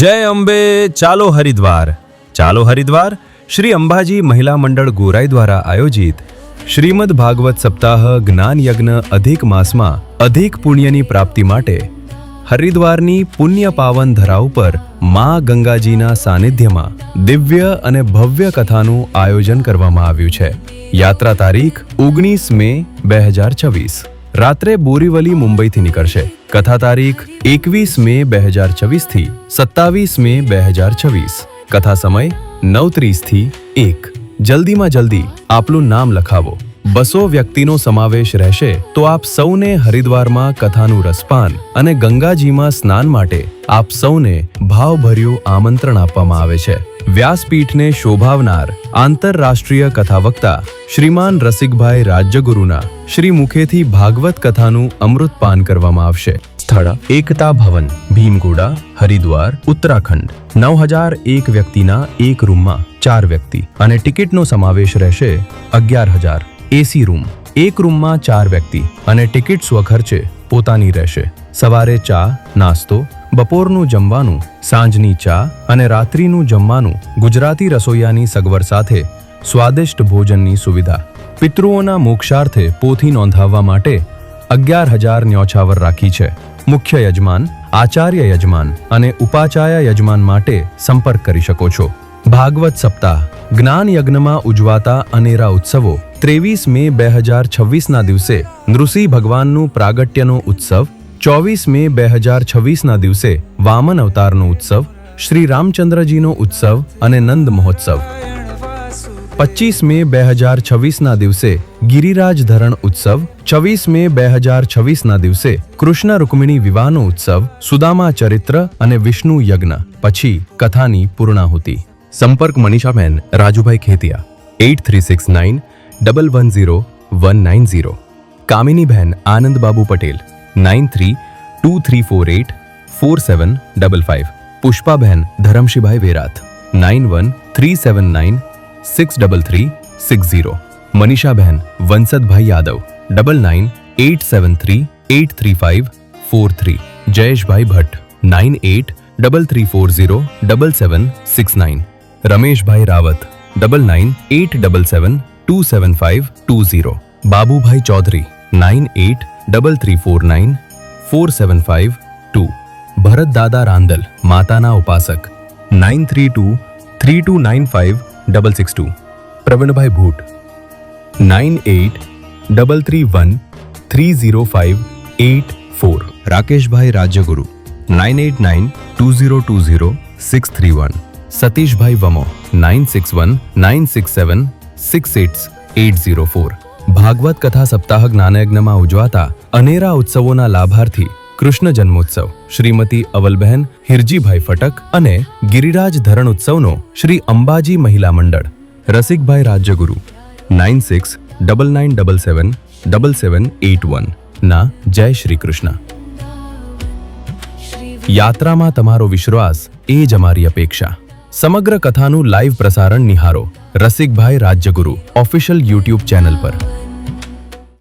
જય અંબે, ચાલો હરિદ્વાર. ચાલો હરિદ્વાર, શ્રી અંબાજી મહિલા મંડળ ગોરાઈ દ્વારા આયોજિત શ્રીમદ ભાગવત સપ્તાહ જ્ઞાન યજ્ઞ અધિક માસમાં અધિક પુણ્યની પ્રાપ્તિ માટે હરિદ્વારની પુણ્ય પાવન ધરા ઉપર મા ગંગાજીના સાનિધ્યમાં દિવ્ય અને ભવ્ય કથાનું આયોજન કરવામાં આવ્યું છે. યાત્રા તારીખ ઓગણીસ મે, બે હજાર છવ્વીસ. રાત્રે બોરીવલી મુંબઈથી નીકળશે. કથા તારીખ એકવીસ મે બે હજાર છવ્વીસથી સત્તાવીસ મે બે હજાર છવ્વીસ. કથા સમય નવ ત્રીસથી એક. જલ્દીમાં જલ્દી આપનું નામ લખાવો. બસો વ્યક્તિનો સમાવેશ રહેશે તો આપ સૌને હરિદ્વારમાં કથાનું રસપાન અને ગંગાજીમાં સ્નાન માટે આપ સૌને ભાવભર્યું આમંત્રણ આપવામાં આવે છે. વ્યાસપીઠને શોભાવનાર આંતરરાષ્ટ્રીય કથાવક્તા શ્રીમાન રસિકભાઈ રાજ્યગુરુના શ્રી મુખેથી ભાગવત કથાનું અમૃતપાન કરવામાં આવશે. સ્થળ એકતા ભવન, ભીમગોડા, હરિદ્વાર, ઉત્તરાખંડ. નવ હજાર એક વ્યક્તિના એક રૂમમાં ચાર વ્યક્તિ અને ટિકિટનો સમાવેશ રહેશે અગિયાર હજાર એસી રૂમ. એક રૂમમાં ચાર વ્યક્તિ અને ટિકિટ સ્વખર્ચે પોતાની રહેશે. સવારે ચા, નાસ્તો બપોરનું જમવાનું, સાંજની ચા અને રાત્રિનું જમવાનું ગુજરાતી રસોઈયાની સગવડ સાથે સ્વાદિષ્ટ ભોજનની સુવિધા. પિતૃઓના મોક્ષાર્થે પોથી નોંધાવવા માટે અગિયાર હજાર ન્યોછાવર રાખી છે. મુખ્ય યજમાન, આચાર્ય યજમાન અને ઉપાચાર્ય યજમાન માટે સંપર્ક કરી શકો છો. ભાગવત સપ્તાહ, જ્ઞાન યજ્ઞમાં ઉજવાતા અનેરા ઉત્સવો, ત્રેવીસ મે બે હજાર છવ્વીસના દિવસે નૃસિંહ ભગવાનનું પ્રાગટ્યનો ઉત્સવ ચોવીસ મે બે હજાર છવ્વીસના દિવસે વામન અવતારનો ઉત્સવ, શ્રી રામચંદ્રજીનો ઉત્સવ અને નંદ મહોત્સવ. પચીસ મે બે હજાર છવ્વીસના દિવસે ગિરિરાજ ધરણ ઉત્સવ, છવ્વીસ મે બે હજાર છવ્વીસના દિવસે કૃષ્ણ રૂકમિણી વિવાહનો ઉત્સવ, સુદામા ચરિત્ર અને વિષ્ણુ યજ્ઞ, પછી કથાની પૂર્ણાહુતિ. સંપર્ક Manishaben Rajubhai Khetiya, eight three six nine, double one zero one nine zero. Kaminiben Anandbabu Patel nine three two three four eight four seven double five Pushpaben Dharamshibhai Verat nine one three seven nine six double three six zero Manishaben વંસતભાઈ Yadav double nine eight seven three eight three five four three Jayeshbhai Bhatt nine eight double three four zero double seven six nine Rameshbhai Rawat double nine eight double seven two seven five two zero Babubhai Chaudhari nine eight double three four nine four seven five two Bharat દાદા રાંદલ માતાના ઉપાસક nine three two three two nine five double six two Pravinbhai Bhut nine eight double three one three zero five eight four Rakeshbhai Rajyaguru nine eight nine two zero two zero six three one Satishbhai Vamo nine six one nine six seven six eight eight zero four Bhagavat કથા સપ્તાહ જ્ઞાનયજ્ઞમાં ઉજવાતા અનેરા ઉત્સવોના લાભાર્થી કૃષ્ણ જન્મોત્સવ, શ્રીમતી અવલબહેન હિરજીભાઈ ફટક અને ગિરિરાજ ધરણ ઉત્સવનો શ્રી અંબાજી મહિલા મંડળ. Rasikbhai Rajyaguru, nine six double nine double seven double seven eight one. ના, જય શ્રી કૃષ્ણ. યાત્રામાં તમારો વિશ્વાસ એ જ અમારી અપેક્ષા. સમગ્ર કથાનું લાઈવ પ્રસારણ નિહારો Rasikbhai Rajyaguru official YouTube channel પર.